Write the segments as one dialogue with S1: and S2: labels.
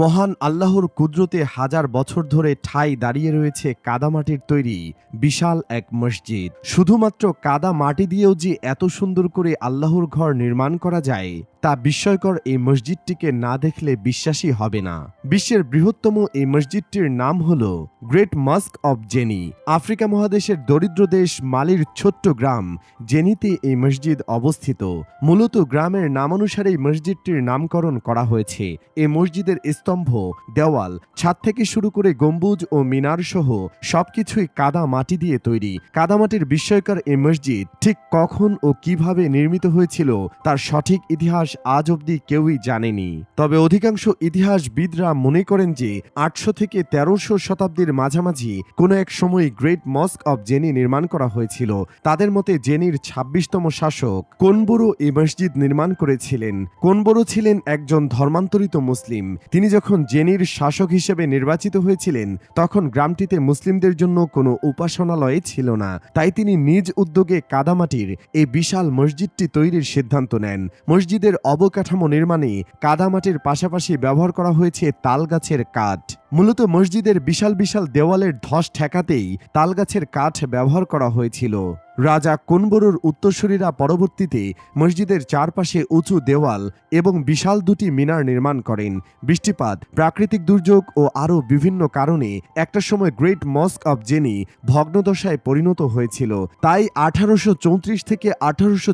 S1: মহান আল্লাহর কুদরতে হাজার বছর ধরে ঠাই দাঁড়িয়ে রয়েছে কাদামাটির তৈরি বিশাল এক মসজিদ শুধুমাত্র কাদা মাটি দিয়েও যে এত সুন্দর করে আল্লাহর ঘর নির্মাণ করা যায় তা বিস্ময়কর এই মসজিদটিকে না দেখলে বিশ্বাসই হবে না বিশ্বের বৃহত্তম এই মসজিদটির নাম হল great mosque of Djenne Africa মহাদেশের দরিদ্র দেশ মালির ছোট্ট গ্রাম জেনিতে এই মসজিদ অবস্থিত মূলত গ্রামের নামানুসারেই মসজিদটির নামকরণ করা হয়েছে এই মসজিদের স্তম্ভ দেওয়াল ছাদ থেকে শুরু করে গম্বুজ ও মিনার সহ সবকিছুই কাদা মাটি দিয়ে তৈরি কাদামাটির বিস্ময়কর এই মসজিদ ঠিক কখন ও কিভাবে নির্মিত হয়েছিল তার সঠিক ইতিহাস আজ অবধি কেউই জানেনি তবে অধিকাংশ ইতিহাসবিদরা মনে করেন যে আটশো থেকে তেরোশো শতাব্দীর মাঝামাঝি কোনো এক সময় গ্রেট মস্ক অব জেনি নির্মাণ করা হয়েছিল তাদের মতে জেনির ছাব্বিশতম শাসক কোনবরু এই মসজিদ নির্মাণ করেছিলেন কোনবরু ছিলেন একজন ধর্মান্তরিত মুসলিম তিনি যখন জেনির শাসক হিসেবে নির্বাচিত হয়েছিলেন তখন গ্রামটিতে মুসলিমদের জন্য কোনো উপাসনালয় ছিল না তাই তিনি নিজ উদ্যোগে কাদামাটির এই বিশাল মসজিদটি তৈরির সিদ্ধান্ত নেন মসজিদের অবকাঠামো নির্মাণে কাদামাটির পাশাপাশি ব্যবহার করা হয়েছে তাল গাছের কাঠ মূলত মসজিদের বিশাল বিশাল দেওয়ালের ধস ঠেকাতেই তালগাছের কাঠ ব্যবহার করা হয়েছিল রাজা কোনবরুর উত্তরসূরিরা পরবর্তীতে মসজিদের চারপাশে উঁচু দেওয়াল এবং বিশাল দুটি মিনার নির্মাণ করেন বৃষ্টিপাত প্রাকৃতিক দুর্যোগ ও আরও বিভিন্ন কারণে একটা সময় গ্রেট মস্ক অব জেনি ভগ্নদশায় পরিণত হয়েছিল তাই আঠারোশো থেকে আঠারোশো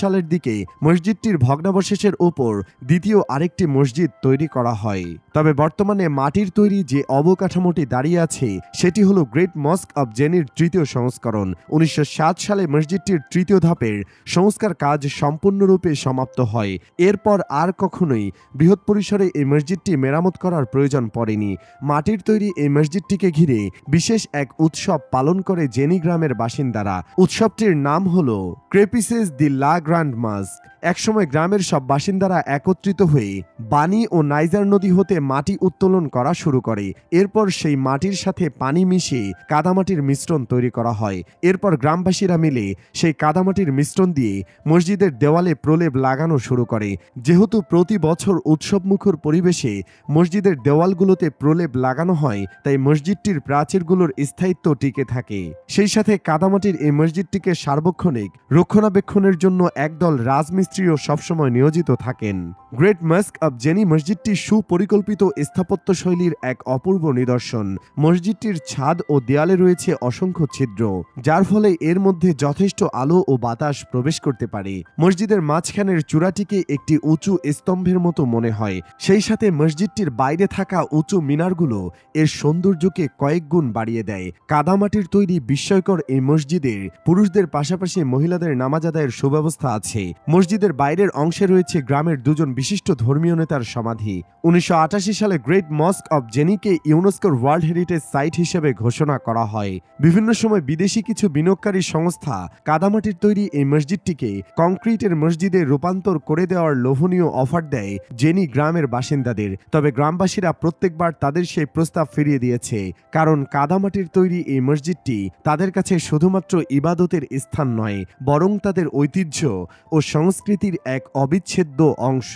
S1: সালের দিকে মসজিদটির ভগ্নাবশেষের ওপর দ্বিতীয় আরেকটি মসজিদ তৈরি করা হয় তবে বর্তমানে মাটির তৈরি তৈরি যে অবকাঠামোটি দাঁড়িয়ে আছে সেটি হলো গ্রেট মস্ক অব জেনির তৃতীয় সংস্করণ উনিশশো সালে মসজিদটির তৃতীয় ধাপের সংস্কার কাজ সম্পূর্ণরূপে সমাপ্ত হয় এরপর আর কখনোই বৃহৎ পরিসরে এই মসজিদটি মেরামত করার প্রয়োজন পড়েনি মাটির তৈরি এই মসজিদটিকে ঘিরে বিশেষ এক উৎসব পালন করে জেনি গ্রামের বাসিন্দারা উৎসবটির নাম হল ক্রেপিসেস দি লা গ্রান্ড মাস্ক একসময় গ্রামের সব বাসিন্দারা একত্রিত হয়ে বানি ও নাইজার নদী হতে মাটি উত্তোলন করা শুরু করে এরপর সেই মাটির সাথে পানি মিশিয়ে কাদামাটির মিশ্রণ তৈরি করা হয় এরপর গ্রামবাসীরা মিলে সেই কাদামাটির মিশ্রণ দিয়ে মসজিদের দেওয়ালে প্রলেপ লাগানো শুরু করে যেহেতু প্রতি বছর উৎসবমুখর পরিবেশে মসজিদের দেওয়ালগুলোতে প্রলেপ লাগানো হয় তাই মসজিদটির প্রাচীরগুলোর স্থায়িত্ব টিকে থাকে সেই সাথে কাদামাটির এই মসজিদটিকে সার্বক্ষণিক রক্ষণাবেক্ষণের জন্য একদল রাজমিস্ত্রিও সবসময় নিয়োজিত থাকেন গ্রেট মাস্ক অব জেনি মসজিদটি সুপরিকল্পিত স্থাপত্য শৈলীর এক অপূর্ব নিদর্শন মসজিদটির ছাদ ও দেয়ালে রয়েছে অসংখ্য ছিদ্র যার ফলে এর মধ্যে যথেষ্ট আলো ও বাতাস প্রবেশ করতে পারে মসজিদের মাঝখানের চূড়াটিকে একটি উঁচু স্তম্ভের মতো মনে হয় সেই সাথে মসজিদটির বাইরে থাকা উঁচু মিনারগুলো এর সৌন্দর্যকে কয়েক গুণ বাড়িয়ে দেয় কাদামাটির তৈরি বিস্ময়কর এই মসজিদের পুরুষদের পাশাপাশি মহিলাদের নামাজ আদায়ের সুব্যবস্থা আছে মসজিদের বাইরের অংশে রয়েছে গ্রামের দুজন বিশিষ্ট ধর্মীয় তার সমাধি উনিশশো সালে গ্রেট মস্ক অব জেনিকে ইউনেস্কোর ওয়ার্ল্ড হেরিটেজ সাইট হিসেবে ঘোষণা করা হয় বিভিন্ন সময় বিদেশি কিছু বিনিয়োগকারী সংস্থা কাদামাটির তৈরি এই মসজিদটিকে কংক্রিটের মসজিদে রূপান্তর করে দেওয়ার লোভনীয় অফার দেয় জেনি গ্রামের বাসিন্দাদের তবে গ্রামবাসীরা প্রত্যেকবার তাদের সেই প্রস্তাব ফিরিয়ে দিয়েছে কারণ কাদামাটির তৈরি এই মসজিদটি তাদের কাছে শুধুমাত্র ইবাদতের স্থান নয় বরং তাদের ঐতিহ্য ও সংস্কৃতির এক অবিচ্ছেদ্য অংশ